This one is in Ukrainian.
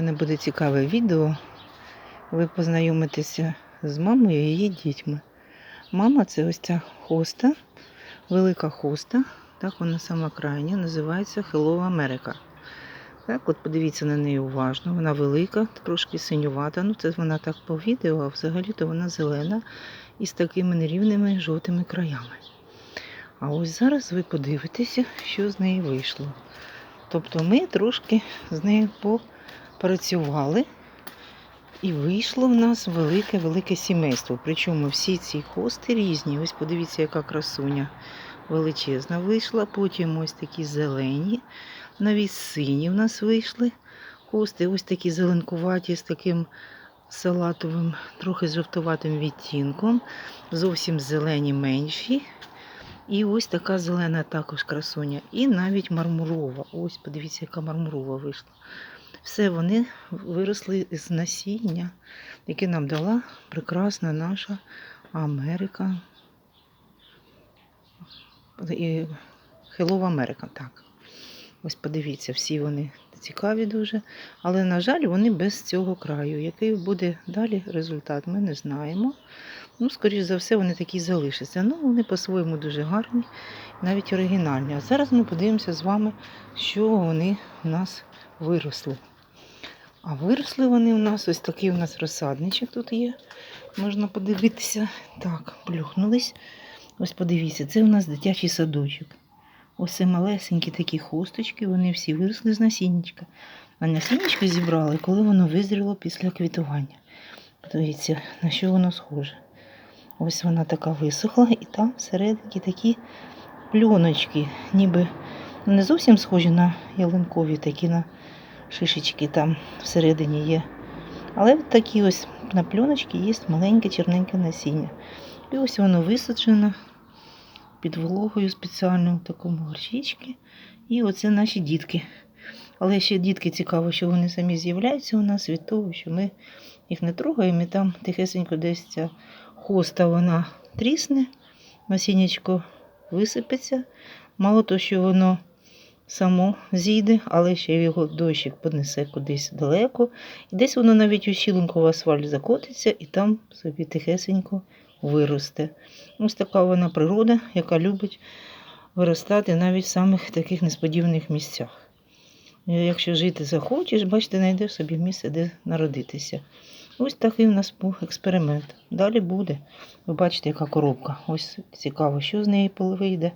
У мене буде цікаве відео. Ви познайомитеся з мамою і її дітьми. Мама це ось ця хоста, велика хоста. Так вона сама крайня, називається Hello America. Так, от подивіться на неї уважно. Вона велика, трошки синювата. Ну, це вона так по відео, а взагалі-то вона зелена і з такими нерівними жовтими краями. А ось зараз ви подивитеся, що з неї вийшло. Тобто ми трошки з нею попрацювали, і вийшло в нас велике-велике сімейство. Причому всі ці хости різні. Ось подивіться, яка красуня величезна вийшла. Потім ось такі зелені, навіть сині в нас вийшли хости. Ось такі зеленкуваті з таким салатовим, трохи жовтуватим відтінком. Зовсім зелені менші. І ось така зелена також красуня. І навіть мармурова. Ось, подивіться, яка мармурова вийшла. Все вони виросли з насіння, яке нам дала прекрасна наша Америка. І Hello America, так. Ось подивіться, всі вони цікаві дуже. Але, на жаль, вони без цього краю. Який буде далі результат, ми не знаємо. Ну, скоріш за все, вони такі залишаться. Ну, вони по-своєму дуже гарні, навіть оригінальні. А зараз ми подивимося з вами, що вони у нас виросли. А виросли вони у нас, ось такий у нас розсадничок тут є. Можна подивитися. Так, плюхнулись. Ось подивіться, це у нас дитячий садочок. Ось малесенькі такі хусточки, вони всі виросли з насіннячка. А насіннячко зібрали, коли воно визріло після квітування. Подивіться, на що воно схоже. Ось вона така висохла, і там всередині такі пльоночки, ніби ну, не зовсім схожі на ялинкові, такі на шишечки там всередині є. Але такі ось на пльоночці є маленьке черненьке насіння. І ось воно висаджено під вологою спеціально в такому горщичці. І оце наші дітки. Але ще дітки цікаво, що вони самі з'являються у нас від того, що ми їх не трогаємо, і там тихесенько десь ця хоста вона трісне, насіннячко висипеться. Мало того, що воно само зійде, але ще його дощик понесе кудись далеко. І десь воно навіть у щілинку в асфальт закотиться і там собі тихесенько виросте. Ось така вона природа, яка любить виростати навіть в самих таких несподіваних місцях. Якщо жити захочеш, бачите, знайдеш собі місце, де народитися. Ось такий у нас був експеримент. Далі буде. Ви бачите, яка коробка. Ось цікаво, що з неї вийде.